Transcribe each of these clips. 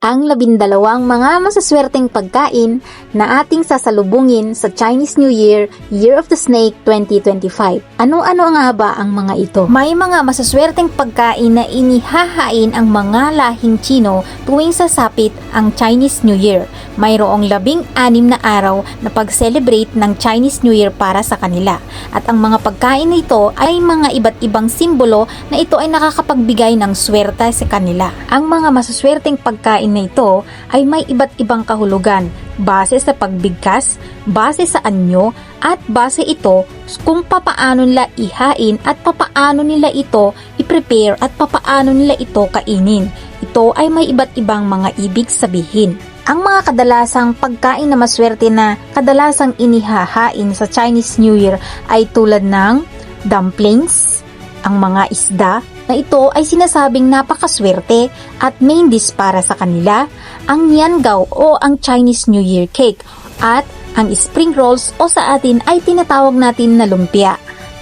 ang labindalawang mga masaswerteng pagkain na ating sasalubungin sa Chinese New Year, Year of the Snake 2025. Ano-ano nga ba ang mga ito? May mga masaswerteng pagkain na inihahain ang mga lahing Chino tuwing sasapit ang Chinese New Year. Mayroong labing anim na araw na pag-celebrate ng Chinese New Year para sa kanila. At ang mga pagkain na ito ay mga iba't ibang simbolo na ito ay nakakapagbigay ng swerte sa kanila. Ang mga masaswerteng pagkain na ito ay may iba't ibang kahulugan base sa pagbigkas, base sa anyo, at base ito kung papaano nila ihain at papaano nila ito i-prepare at papaano nila ito kainin. Ito ay may iba't ibang mga ibig sabihin. Ang mga kadalasang pagkain na maswerte na kadalasang inihahain sa Chinese New Year ay tulad ng dumplings, ang mga isda na ito ay sinasabing napakaswerte at main dish para sa kanila, ang Niangao o ang Chinese New Year cake at ang spring rolls o sa atin ay tinatawag natin na lumpia.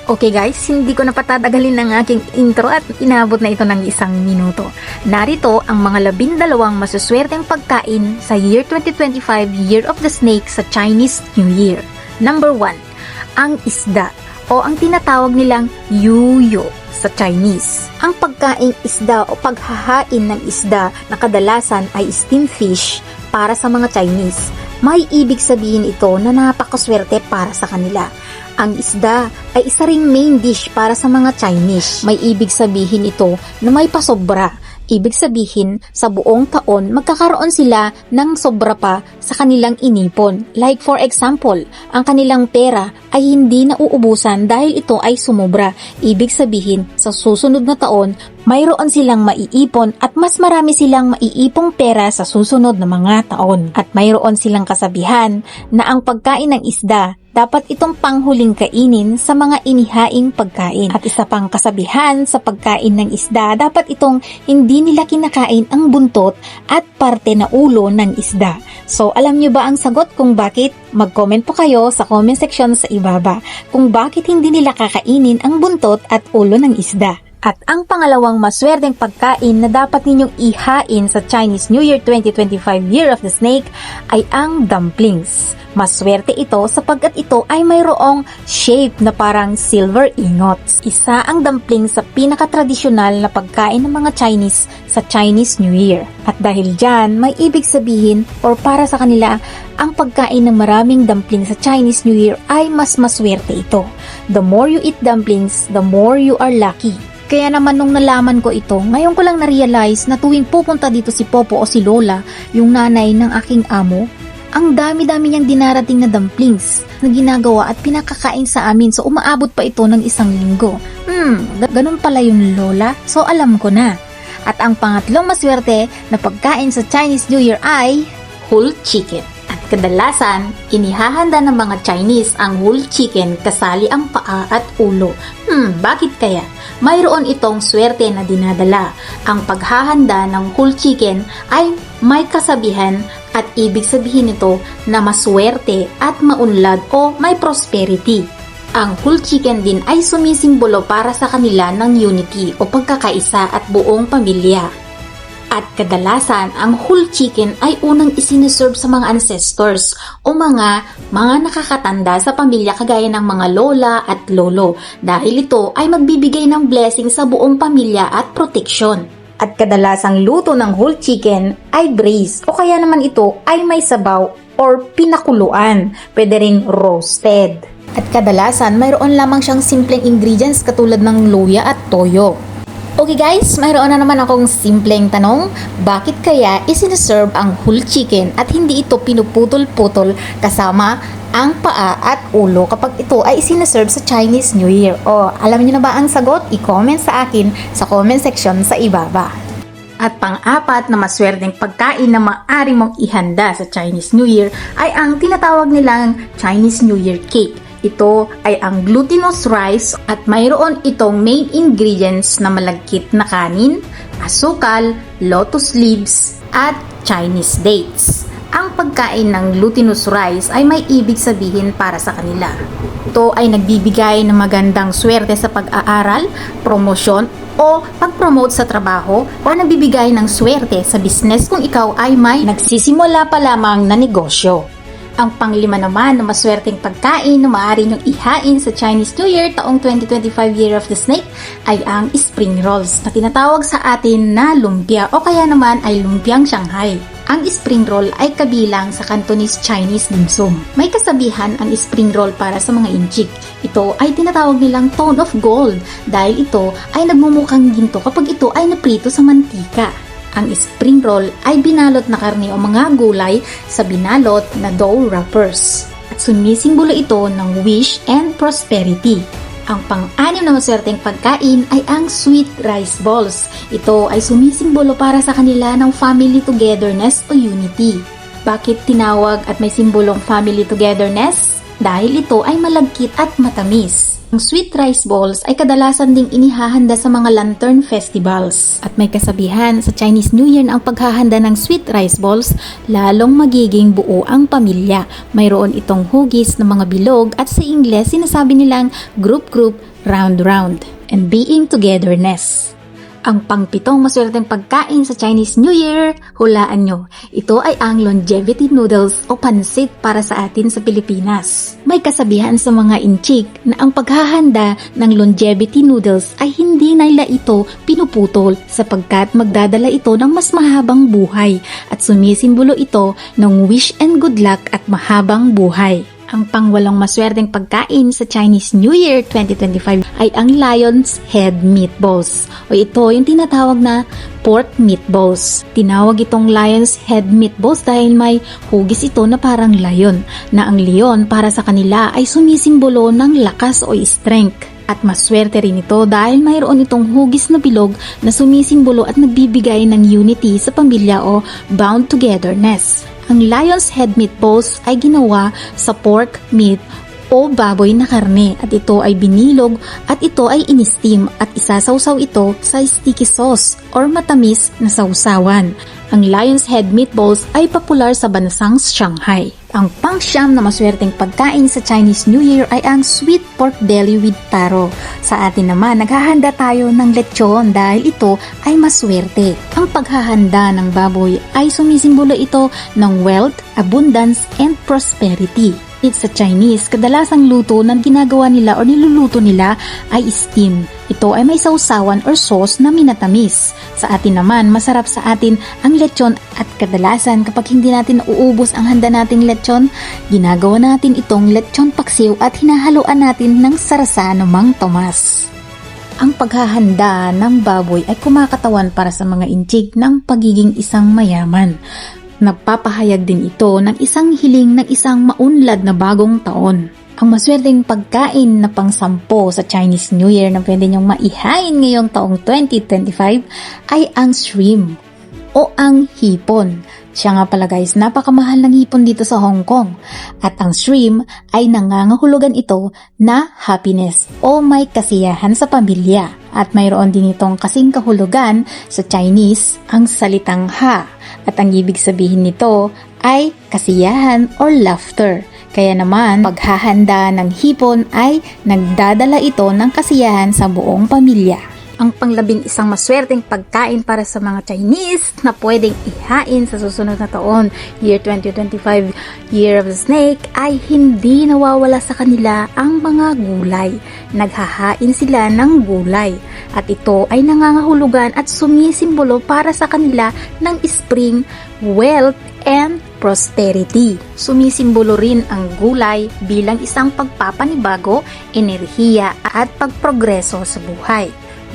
Okay guys, hindi ko napatatagalin ng aking intro at inabot na ito ng isang minuto. Narito ang mga labindalawang masuswerteng pagkain sa year 2025 Year of the Snake sa Chinese New Year. Number 1, ang isda o ang tinatawag nilang yuyo sa Chinese. Ang pagkaing isda o paghahain ng isda na kadalasan ay steamed fish para sa mga Chinese. May ibig sabihin ito na napakaswerte para sa kanila. Ang isda ay isa ring main dish para sa mga Chinese. May ibig sabihin ito na may pasobra. Ibig sabihin, sa buong taon, magkakaroon sila ng sobra pa sa kanilang inipon. Like for example, ang kanilang pera ay hindi nauubusan dahil ito ay sumobra. Ibig sabihin, sa susunod na taon, mayroon silang maiipon at mas marami silang maiipong pera sa susunod na mga taon. At mayroon silang kasabihan na ang pagkain ng isda dapat itong panghuling kainin sa mga inihaing pagkain. At isa pang kasabihan sa pagkain ng isda, dapat itong hindi nila kinakain ang buntot at parte na ulo ng isda. So, alam nyo ba ang sagot kung bakit? Mag-comment po kayo sa comment section sa ibaba kung bakit hindi nila kakainin ang buntot at ulo ng isda. At ang pangalawang maswerteng pagkain na dapat ninyong ihain sa Chinese New Year 2025 Year of the Snake ay ang dumplings. Maswerte ito sapagkat ito ay mayroong shape na parang silver ingots. Isa ang dumplings sa pinakatradisyonal na pagkain ng mga Chinese sa Chinese New Year. At dahil dyan, may ibig sabihin or para sa kanila, ang pagkain ng maraming dumplings sa Chinese New Year ay mas maswerte ito. The more you eat dumplings, the more you are lucky. Kaya naman nung nalaman ko ito, ngayon ko lang na-realize na tuwing pupunta dito si Popo o si Lola, yung nanay ng aking amo, ang dami-dami niyang dinarating na dumplings na ginagawa at pinakakain sa amin so umaabot pa ito ng isang linggo. Hmm, ga- ganun pala yung Lola, so alam ko na. At ang pangatlong maswerte na pagkain sa Chinese New Year ay whole chicken. Kadalasan, inihahanda ng mga Chinese ang whole chicken kasali ang paa at ulo. Hmm, bakit kaya? Mayroon itong swerte na dinadala. Ang paghahanda ng whole chicken ay may kasabihan at ibig sabihin nito na maswerte at maunlad o may prosperity. Ang whole chicken din ay sumisimbolo para sa kanila ng unity o pagkakaisa at buong pamilya. At kadalasan, ang whole chicken ay unang isiniserve sa mga ancestors o mga mga nakakatanda sa pamilya kagaya ng mga lola at lolo dahil ito ay magbibigay ng blessing sa buong pamilya at proteksyon. At kadalasang luto ng whole chicken ay braised o kaya naman ito ay may sabaw or pinakuluan, pwede ring roasted. At kadalasan mayroon lamang siyang simpleng ingredients katulad ng luya at toyo. Okay guys, mayroon na naman akong simpleng tanong. Bakit kaya isiniserve ang whole chicken at hindi ito pinuputol-putol kasama ang paa at ulo kapag ito ay isiniserve sa Chinese New Year? O, alam niyo na ba ang sagot? I-comment sa akin sa comment section sa ibaba. At pang-apat na maswerteng pagkain na maaari mong ihanda sa Chinese New Year ay ang tinatawag nilang Chinese New Year cake. Ito ay ang glutinous rice at mayroon itong main ingredients na malagkit na kanin, asukal, lotus leaves, at Chinese dates. Ang pagkain ng glutinous rice ay may ibig sabihin para sa kanila. Ito ay nagbibigay ng magandang swerte sa pag-aaral, promosyon, o pag-promote sa trabaho o nagbibigay ng swerte sa business kung ikaw ay may nagsisimula pa lamang na negosyo. Ang panglima naman na maswerteng pagkain na maaari niyong ihain sa Chinese New Year taong 2025 Year of the Snake ay ang spring rolls na tinatawag sa atin na lumpia o kaya naman ay lumpiang Shanghai. Ang spring roll ay kabilang sa Cantonese Chinese dim sum. May kasabihan ang spring roll para sa mga inchik. Ito ay tinatawag nilang tone of gold dahil ito ay nagmumukhang ginto kapag ito ay naprito sa mantika. Ang spring roll ay binalot na karne o mga gulay sa binalot na dough wrappers. At sumisimbolo ito ng wish and prosperity. Ang pang-anim na maswerteng pagkain ay ang sweet rice balls. Ito ay sumisimbolo para sa kanila ng family togetherness o unity. Bakit tinawag at may simbolong family togetherness? Dahil ito ay malagkit at matamis. Ang sweet rice balls ay kadalasan ding inihahanda sa mga lantern festivals. At may kasabihan sa Chinese New Year ang paghahanda ng sweet rice balls, lalong magiging buo ang pamilya. Mayroon itong hugis ng mga bilog at sa Ingles sinasabi nilang group-group, round-round, and being togetherness. Ang pangpitong maswerteng pagkain sa Chinese New Year, hulaan nyo, ito ay ang longevity noodles o pansit para sa atin sa Pilipinas. May kasabihan sa mga inchik na ang paghahanda ng longevity noodles ay hindi nila ito pinuputol sapagkat magdadala ito ng mas mahabang buhay at sumisimbolo ito ng wish and good luck at mahabang buhay. Ang pangwalong maswerteng pagkain sa Chinese New Year 2025 ay ang Lion's Head Meatballs o ito yung tinatawag na pork meatballs. Tinawag itong Lion's Head Meatballs dahil may hugis ito na parang lion na ang leon para sa kanila ay sumisimbolo ng lakas o strength. At maswerte rin ito dahil mayroon itong hugis na bilog na sumisimbolo at nagbibigay ng unity sa pamilya o bound togetherness. Ang lion's head meatballs ay ginawa sa pork meat o baboy na karne at ito ay binilog at ito ay inistim at isasawsaw ito sa sticky sauce or matamis na sausawan. Ang lion's head meatballs ay popular sa bansang Shanghai. Ang pangsyam na maswerteng pagkain sa Chinese New Year ay ang sweet pork belly with taro. Sa atin naman, naghahanda tayo ng lechon dahil ito ay maswerte. Ang paghahanda ng baboy ay sumisimbolo ito ng wealth, abundance, and prosperity. It's sa Chinese, kadalasang luto na ginagawa nila o niluluto nila ay steam. Ito ay may sausawan or sauce na minatamis. Sa atin naman, masarap sa atin ang lechon at kadalasan kapag hindi natin uubos ang handa nating lechon, ginagawa natin itong lechon paksiw at hinahaluan natin ng sarasa namang tomas. Ang paghahanda ng baboy ay kumakatawan para sa mga inchig ng pagiging isang mayaman. Nagpapahayag din ito ng isang hiling ng isang maunlad na bagong taon. Ang maswerteng pagkain na pangsampo sa Chinese New Year na pwede niyong maihain ngayong taong 2025 ay ang shrimp o ang hipon. Siya nga pala guys, napakamahal ng hipon dito sa Hong Kong. At ang shrimp ay nangangahulugan ito na happiness o may kasiyahan sa pamilya. At mayroon din itong kasing kahulugan sa Chinese ang salitang ha. At ang ibig sabihin nito ay kasiyahan or laughter. Kaya naman, paghahanda ng hipon ay nagdadala ito ng kasiyahan sa buong pamilya. Ang panglabing isang maswerteng pagkain para sa mga Chinese na pwedeng ihain sa susunod na taon, year 2025, Year of the Snake, ay hindi nawawala sa kanila ang mga gulay. Naghahain sila ng gulay at ito ay nangangahulugan at sumisimbolo para sa kanila ng spring, wealth, and prosperity. Sumisimbolo rin ang gulay bilang isang pagpapanibago, enerhiya at pagprogreso sa buhay.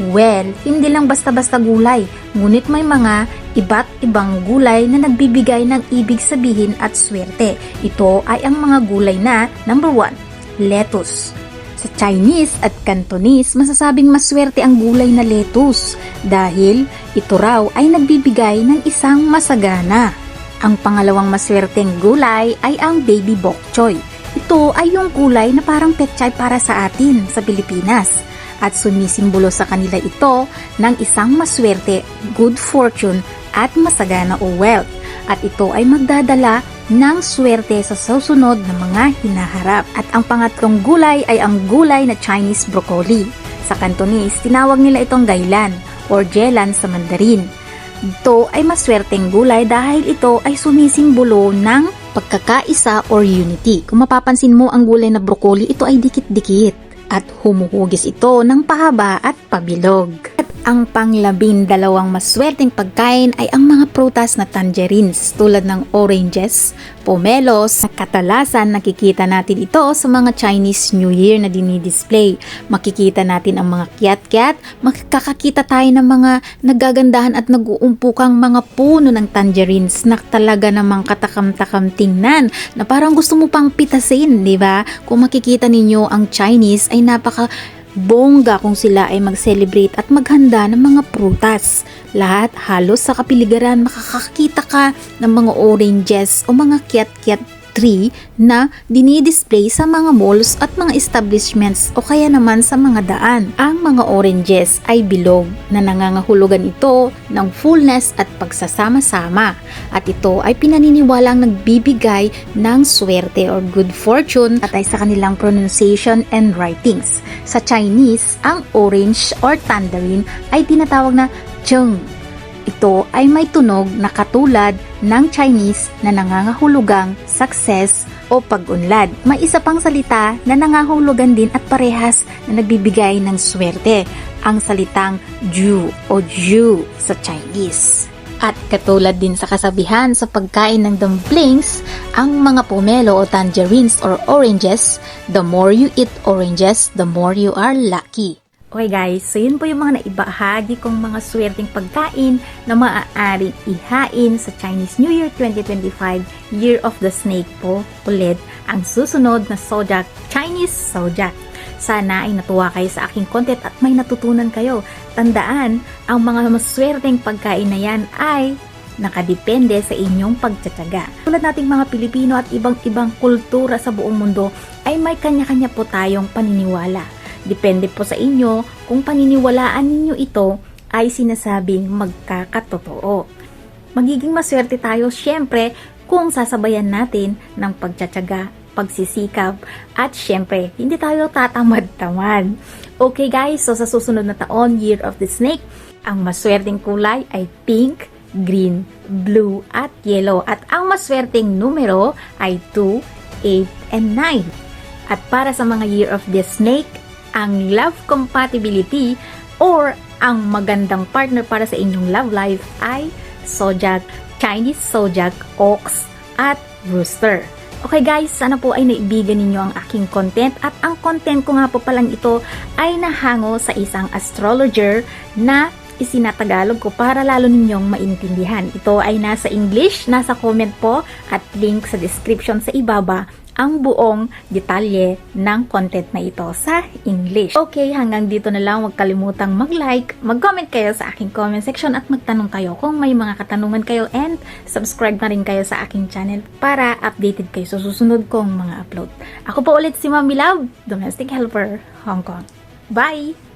Well, hindi lang basta-basta gulay, ngunit may mga iba't ibang gulay na nagbibigay ng ibig sabihin at swerte. Ito ay ang mga gulay na number 1, lettuce. Sa Chinese at Cantonese, masasabing maswerte ang gulay na lettuce dahil ito raw ay nagbibigay ng isang masagana. Ang pangalawang maswerteng gulay ay ang baby bok choy. Ito ay yung gulay na parang petchay para sa atin sa Pilipinas at sumisimbolo sa kanila ito ng isang maswerte, good fortune at masagana o wealth. At ito ay magdadala ng swerte sa susunod na mga hinaharap. At ang pangatlong gulay ay ang gulay na Chinese broccoli. Sa Cantonese, tinawag nila itong gailan or jelan sa Mandarin. Ito ay maswerteng gulay dahil ito ay sumisimbolo ng pagkakaisa or unity. Kung mapapansin mo ang gulay na broccoli, ito ay dikit-dikit at humuhugis ito ng pahaba at pabilog. At ang panglabing dalawang maswerteng pagkain ay ang mga prutas na tangerines tulad ng oranges, pomelos, na katalasan nakikita natin ito sa mga Chinese New Year na dinidisplay. Makikita natin ang mga kiat-kiat, makakakita tayo ng mga nagagandahan at nag-uumpukang mga puno ng tangerines na talaga namang katakam-takam tingnan na parang gusto mo pang pitasin, di ba? Kung makikita ninyo ang Chinese ay napaka bongga kung sila ay mag-celebrate at maghanda ng mga prutas. Lahat halos sa kapiligiran makakakita ka ng mga oranges o mga kiat-kiat tree na dinidisplay sa mga malls at mga establishments o kaya naman sa mga daan. Ang mga oranges ay bilog na nangangahulugan ito ng fullness at pagsasama-sama at ito ay pinaniniwalang nagbibigay ng swerte or good fortune at ay sa kanilang pronunciation and writings. Sa Chinese, ang orange or tangerine ay tinatawag na cheng ito ay may tunog na katulad ng Chinese na nangangahulugang success o pag-unlad. May isa pang salita na nangangahulugan din at parehas na nagbibigay ng swerte, ang salitang Ju o Ju sa Chinese. At katulad din sa kasabihan sa pagkain ng dumplings, ang mga pomelo o tangerines or oranges, the more you eat oranges, the more you are lucky. Okay guys, so yun po yung mga naibahagi kong mga swerteng pagkain na maaaring ihain sa Chinese New Year 2025, Year of the Snake po ulit ang susunod na Sojak, Chinese Sojak. Sana ay natuwa kayo sa aking content at may natutunan kayo. Tandaan, ang mga maswerteng pagkain na yan ay nakadepende sa inyong pagtsatsaga. Tulad nating mga Pilipino at ibang-ibang kultura sa buong mundo ay may kanya-kanya po tayong paniniwala. Depende po sa inyo kung paniniwalaan ninyo ito ay sinasabing magkakatotoo. Magiging maswerte tayo syempre kung sasabayan natin ng pagtsatsaga, pagsisikap, at syempre, hindi tayo tatamad-tamad. Okay guys, so sa susunod na taon, Year of the Snake, ang maswerteng kulay ay pink, green, blue, at yellow. At ang maswerteng numero ay 2, 8, and 9. At para sa mga Year of the Snake, ang love compatibility or ang magandang partner para sa inyong love life ay Sojak, Chinese Sojak, Ox, at Rooster. Okay guys, sana po ay naibigan ninyo ang aking content at ang content ko nga po palang ito ay nahango sa isang astrologer na isinatagalog ko para lalo ninyong maintindihan. Ito ay nasa English, nasa comment po at link sa description sa ibaba ang buong detalye ng content na ito sa English. Okay, hanggang dito na lang. Huwag kalimutang mag-like, mag-comment kayo sa aking comment section at magtanong kayo kung may mga katanungan kayo and subscribe na rin kayo sa aking channel para updated kayo sa susunod kong mga upload. Ako po ulit si Mami Love, Domestic Helper, Hong Kong. Bye!